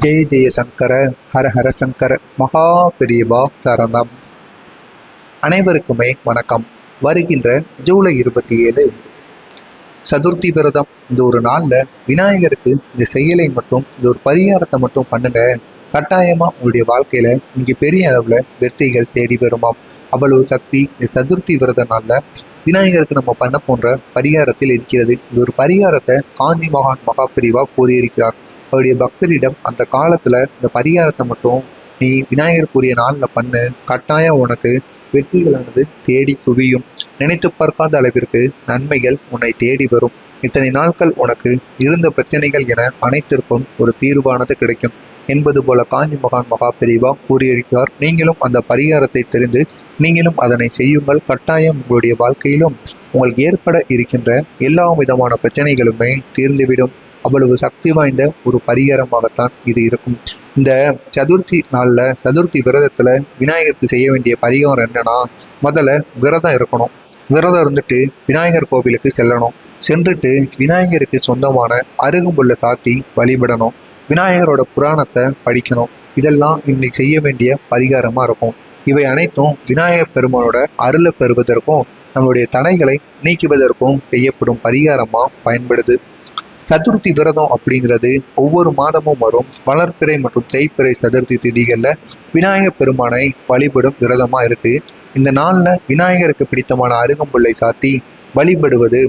ஜெய ஜெய சங்கர ஹர ஹர சங்கர மகா பெரியவா சரணம். அனைவருக்குமே வணக்கம். வருகின்ற ஜூலை இருபத்தி ஏழு சதுர்த்தி விரதம். இந்த ஒரு நாளில் விநாயகருக்கு இந்த செயலை மட்டும் இந்த ஒரு பரிகாரத்தை மட்டும் பண்ணுங்க. கட்டாயமா உங்களுடைய வாழ்க்கையில இங்கே பெரிய அளவில் வெற்றிகள் தேடி வருமாம். அவ்வளவு சக்தி இந்த சதுர்த்தி விரத நாளில் விநாயகருக்கு நம்ம பண்ண போன்ற பரிகாரத்தில் இருக்கிறது. இந்த ஒரு பரிகாரத்தை காஞ்சி மகான் மகாபிரிவா கூறியிருக்கிறார். அவருடைய பக்தரிடம் அந்த காலத்துல இந்த பரிகாரத்தை மட்டும் நீ விநாயகருக்குரிய நாளில் பண்ணு. கட்டாயம் உனக்கு வெற்றிகளானது தேடி குவியும். நினைத்து பார்க்காத அளவிற்கு நன்மைகள் உன்னை தேடி வரும். இத்தனை நாட்கள் உனக்கு இருந்த பிரச்சனைகள் என அனைத்திற்கும் ஒரு தீர்வானது கிடைக்கும் என்பது போல காஞ்சி மகான் மகா பெரிவா கூறியிருக்கிறார். நீங்களும் அந்த பரிகாரத்தை தெரிந்து நீங்களும் அதனை செய்யுங்கள். கட்டாயம் உங்களுடைய வாழ்க்கையிலும் உங்களுக்கு ஏற்பட இருக்கின்ற எல்லா விதமான பிரச்சனைகளுமே தீர்ந்துவிடும். அவ்வளவு சக்தி வாய்ந்த ஒரு பரிகாரமாகத்தான் இது இருக்கும். இந்த சதுர்த்தி நாளில் சதுர்த்தி விரதத்தில் விநாயகருக்கு செய்ய வேண்டிய பரிகாரம் என்னன்னா முதல்ல விரதம் இருக்கணும். விரதம் இருந்துட்டு விநாயகர் கோவிலுக்கு செல்லணும். சென்றுட்டு விநாயகருக்கு சொந்தமான அருகும்புல்லை சாத்தி வழிபடணும். விநாயகரோட புராணத்தை படிக்கணும். இதெல்லாம் இன்னைக்கு செய்ய வேண்டிய பரிகாரமாக இருக்கும். இவை அனைத்தும் விநாயகர் பெருமானோட அருளை பெறுவதற்கும் நம்மளுடைய தடைகளை நீக்குவதற்கும் செய்யப்படும் பரிகாரமாக பயன்படுது. சதுர்த்தி விரதம் அப்படிங்கிறது ஒவ்வொரு மாதமும் வரும். வளர்ப்பிறை மற்றும் தேய்ப்பிறை சதுர்த்தி திதிகளில் விநாயகர் பெருமானை வழிபடும் விரதமாக இருக்குது இந்த நாளில் விநாயகருக்கு பிடித்தமான அருகம்புல்லை சாத்தி வழிபடுவது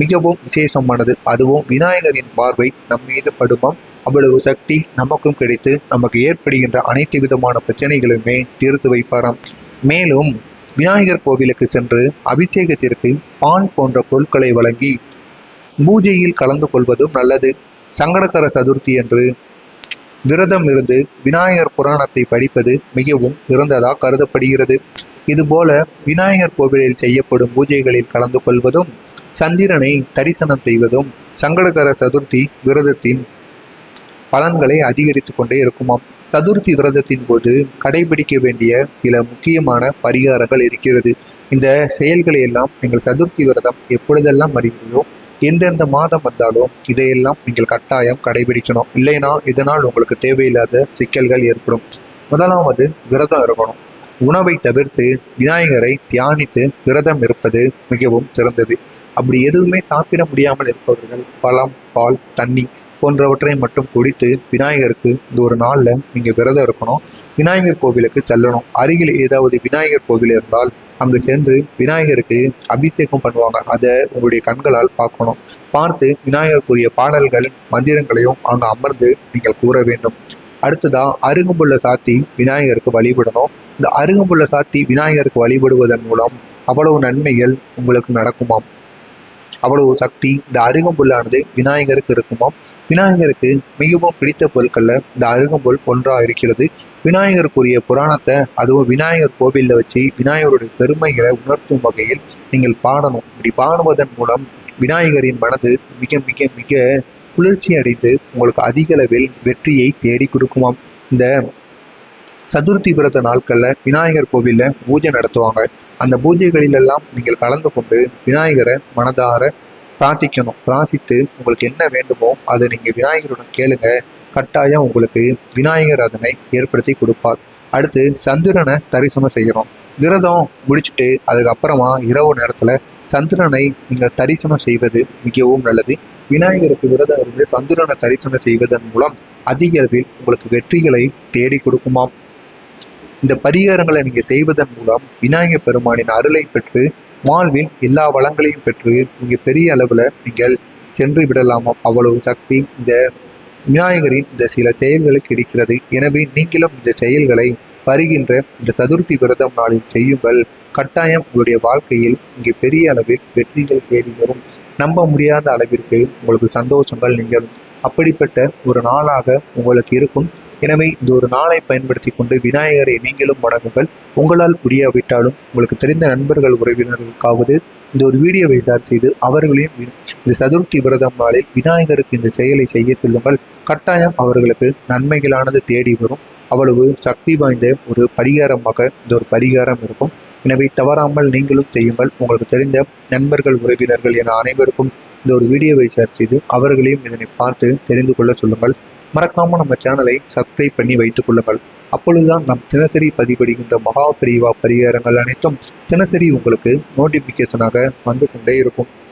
மிகவும் விசேஷமானது. அதுவும் விநாயகரின் பார்வை நம் மீது படுமம் அவ்வளவு சக்தி நமக்கும் கிடைத்து நமக்கு ஏற்படுகின்ற அனைத்து விதமான பிரச்சனைகளுமே தீர்த்து வைப்பாராம். மேலும் விநாயகர் கோவிலுக்கு சென்று அபிஷேகத்திற்கு பான் போன்ற பொருட்களை வழங்கி பூஜையில் கலந்து கொள்வதும் நல்லது. சங்கடகர சதுர்த்தி என்று விரதம் இருந்து விநாயகர் புராணத்தை படிப்பது மிகவும் சிறந்ததாக கருதப்படுகிறது. இதுபோல விநாயகர் கோவிலில் செய்யப்படும் பூஜைகளில் கலந்து கொள்வதும் சந்திரனை தரிசனம் செய்வதும் சங்கடகர சதுர்த்தி விரதத்தின் பலன்களை அதிகரித்து கொண்டே இருக்குமாம். சதுர்த்தி விரதத்தின் போது கடைபிடிக்க வேண்டிய சில முக்கியமான பரிகாரங்கள் இருக்கிறது. இந்த செயல்களை எல்லாம் நீங்கள் சதுர்த்தி விரதம் எப்பொழுதெல்லாம் வருகிறதோ எந்தெந்த மாதம் வந்தாலும் இதையெல்லாம் நீங்கள் கட்டாயம் கடைபிடிக்கணும். இல்லைனா இதனால் உங்களுக்கு தேவையில்லாத சிக்கல்கள் ஏற்படும். முதலாவது விரதம் இருக்கணும். உணவை தவிர்த்து விநாயகரை தியானித்து விரதம் இருப்பது மிகவும் சிறந்தது. அப்படி எதுவுமே சாப்பிட முடியாமல் இருப்பவர்கள் பழம் பால் தண்ணி போன்றவற்றை மட்டும் குடித்து விநாயகருக்கு இந்த ஒரு நாளில் நீங்கள் விரதம் இருக்கணும். விநாயகர் கோவிலுக்கு செல்லணும். அருகில் ஏதாவது விநாயகர் கோவில் இருந்தால் அங்கு சென்று விநாயகருக்கு அபிஷேகம் பண்ணுவாங்க. அதை உங்களுடைய கண்களால் பார்க்கணும். பார்த்து விநாயகருக்குரிய பாடல்கள் மந்திரங்களையும் அங்கே அமர்ந்து நீங்கள் கூற வேண்டும். அடுத்ததாக அருகம்புள்ள சாத்தி விநாயகருக்கு வழிபடணும். இந்த அருகம்புல்ல சாத்தி விநாயகருக்கு வழிபடுவதன் மூலம் அவ்வளவு நன்மைகள் உங்களுக்கு நடக்குமாம். அவ்வளவு சக்தி இந்த அருகம்புல்லானது விநாயகருக்கு இருக்குமாம். விநாயகருக்கு மிகவும் பிடித்த பொருட்களில் இந்த அருகம்புல் ஒன்றாக இருக்கிறது. விநாயகருக்குரிய புராணத்தை அதுவும் விநாயகர் கோவிலில் வச்சு விநாயகருடைய பெருமைகளை உணர்த்தும் வகையில் நீங்கள் பாடணும். இப்படி பாடுவதன் மூலம் விநாயகரின் மனது மிக மிக மிக குளிர்ச்சி அடைந்து உங்களுக்கு அதிக அளவில் வெற்றியை தேடி கொடுக்குமாம். இந்த சதுர்த்தி விரத நாட்களில் விநாயகர் கோவிலில் பூஜை நடத்துவாங்க. அந்த பூஜைகளிலெல்லாம் நீங்கள் கலந்து கொண்டு விநாயகரை மனதார பிரார்த்திக்கணும். பிரார்த்தித்து உங்களுக்கு என்ன வேண்டுமோ அதை நீங்கள் விநாயகருடன் கேளுங்க. கட்டாயம் உங்களுக்கு விநாயகர் அதனை ஏற்படுத்தி கொடுப்பார். அடுத்து சந்திரனை தரிசனம் செய்யணும். விரதம் முடிச்சுட்டு அதுக்கப்புறமா இரவு நேரத்தில் சந்திரனை நீங்கள் தரிசனம் செய்வது மிகவும் நல்லது. விநாயகருக்கு விரதம் இருந்து சந்திரனை தரிசனம் செய்வதன் மூலம் அதிக அளவில் உங்களுக்கு வெற்றிகளை தேடி கொடுக்குமாம். இந்த பரிகாரங்களை நீங்கள் செய்வதன் மூலம் விநாயகர் பெருமானின் அருளை பெற்று வாழ்வில் எல்லா வளங்களையும் பெற்று மிக பெரிய அளவில் நீங்கள் சென்று விடலாமாம். அவ்வளவு சக்தி இந்த விநாயகரின் இந்த சில செயல்களுக்கு இருக்கிறது. எனவே நீங்களும் இந்த செயல்களை வருகின்ற இந்த சதுர்த்தி விரதம் நாளில் செய்யுங்கள். கட்டாயம் உங்களுடைய வாழ்க்கையில் இங்கே பெரிய அளவில் வெற்றிகள் தேடி வரும். நம்ப முடியாத அளவிற்கு உங்களுக்கு சந்தோஷங்கள் நீங்கள் அப்படிப்பட்ட ஒரு நாளாக உங்களுக்கு இருக்கும். எனவே இந்த ஒரு நாளை பயன்படுத்தி கொண்டு விநாயகரை நீங்களும் வணங்குங்கள். உங்களால் முடியாவிட்டாலும் உங்களுக்கு தெரிந்த நண்பர்கள் உறவினர்களுக்காவது இந்த ஒரு வீடியோவை ஷேர் செய்து அவர்களையும் இந்த சதுர்த்தி விரதம் நாளில் விநாயகருக்கு இந்த செயலை செய்ய சொல்லுங்கள். கட்டாயம் அவர்களுக்கு நன்மைகளானது தேடி வரும். அவ்வளவு சக்தி வாய்ந்த ஒரு பரிகாரமாக இந்த ஒரு பரிகாரம் இருக்கும். எனவே தவறாமல் நீங்களும் செய்யுங்கள். உங்களுக்கு தெரிந்த நண்பர்கள் உறவினர்கள் என அனைவருக்கும் இந்த ஒரு வீடியோவை ஷேர் செய்து அவர்களையும் இதனை பார்த்து தெரிந்து கொள்ள சொல்லுங்கள். மறக்காமல் நம்ம சேனலை சப்ஸ்கிரைப் பண்ணி வைத்துக் கொள்ளுங்கள். அப்பொழுதுதான் நம் தினசரி பதிவிடுகின்ற மகா பிரிவா பரிகாரங்கள் அனைத்தும் தினசரி உங்களுக்கு நோட்டிஃபிகேஷனாக வந்து கொண்டே இருக்கும்.